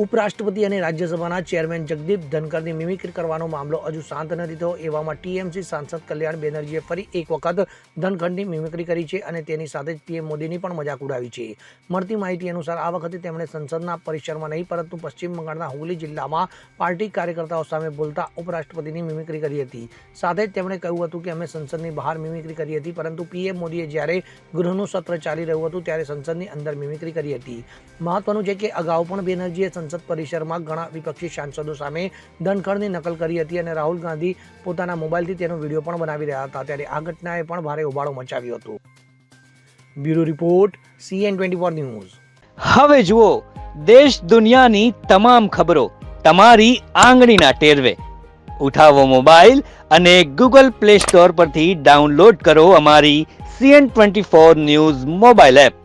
ઉપરાષ્ટ્રપતિ અને રાજ્યસભાના ચેરમેન જગદીપ ધનકરની મિમિક્રી કરવાનો મામલો હજુ શાંત નથી થયો. એવામાં ટીએમસી સાંસદ કલ્યાણ બેનર્જીએ ફરી એક વખત ધનખડની મિમિક્રી કરી છે અને તેની સાથે જ પીએમ મોદીની પણ મજાક ઉડાવી છે. મળતી માહિતી અનુસાર આ વખતે તેમણે સંસદના પરિસરમાં નહીં, પરંતુ પશ્ચિમ બંગાળના હુગલી જિલ્લામાં પાર્ટી કાર્યકર્તાઓ સામે બોલતા ઉપરાષ્ટ્રપતિની મિમિક્રી કરી હતી. સાથે જ તેમણે કહ્યું હતું કે અમે સંસદની બહાર મિમિક્રી કરી હતી, પરંતુ પીએમ મોદીએ જ્યારે ગૃહનું સત્ર ચાલી રહ્યું હતું, ત્યારે સંસદની અંદર મિમિક્રી કરી હતી. મહત્વનું છે કે અગાઉ પણ બેનર્જીએ સંસદ પરિસરમાં ઘણા વિપક્ષી સાંસદો સામે ધનખડની નકલ કરી હતી અને રાહુલ ગાંધી પોતાના મોબાઈલથી તેનો વીડિયો પણ બનાવી રહ્યા હતા. ત્યારે આ ઘટનાએ પણ ભારે હોબાળો મચાવ્યો હતો. Bureau report CN twenty four news. હવે જુઓ, દેશ દુનિયાની તમામ ખબરો તમારી આંગળીના ટેરવે. ઉઠાવો મોબાઈલ અને ગૂગલ પ્લે સ્ટોર પરથી ડાઉનલોડ કરો અમારી CN twenty four news mobile app.